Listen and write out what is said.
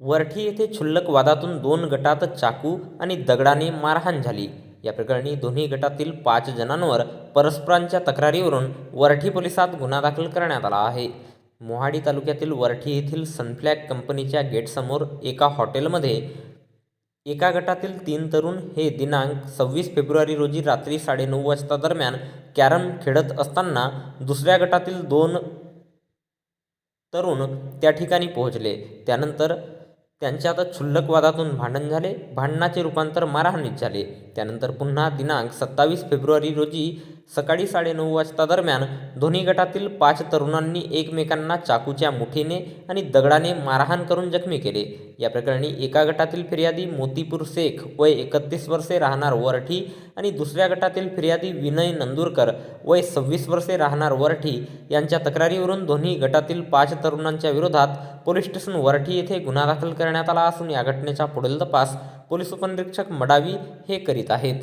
वरठी येथे क्षुल्लक वादातून दोन गटात चाकू आणि दगडाने मारहाण झाली. या प्रकरणी दोन्ही गटातील पाच जणांवर परस्परांच्या तक्रारीवरून वरठी पोलिसात गुन्हा दाखल करण्यात आला आहे. मोहाडी तालुक्यातील वरठी येथील सनफ्लॅग कंपनीच्या गेटसमोर एका हॉटेलमध्ये एका गटातील तीन तरुण हे दिनांक सव्वीस फेब्रुवारी रोजी रात्री साडेनऊ वाजता दरम्यान कॅरम खेळत असताना दुसऱ्या गटातील दोन तरुण त्या ठिकाणी पोहोचले. त्यानंतर त्यांच्या क्षुल्लक वादातून भांडण झाले. भांडणाचे रूपांतर मारहाणीत झाले. त्यानंतर पुन्हा दिनांक सत्तावीस फेब्रुवारी रोजी सकाळी साडेनऊ वाजता दरम्यान दोन्ही गटातील पाच तरुणांनी एकमेकांना चाकूच्या मुठीने आणि दगडाने मारहाण करून जखमी केले. या प्रकरणी एका गटातील फिर्यादी मोतीपूर शेख वय एकतीस वर्षे राहणार वरठी आणि दुसऱ्या गटातील फिर्यादी विनय नंदुरकर वय सव्वीस वर्षे राहणार वरठी यांच्या तक्रारीवरून दोन्ही गटातील पाच तरुणांच्या विरोधात पोलीस स्टेशन वरठी येथे गुन्हा दाखल करण्यात आला असून या घटनेचा पुढील तपास पोलीस उपनिरीक्षक मडावी हे करीत आहेत.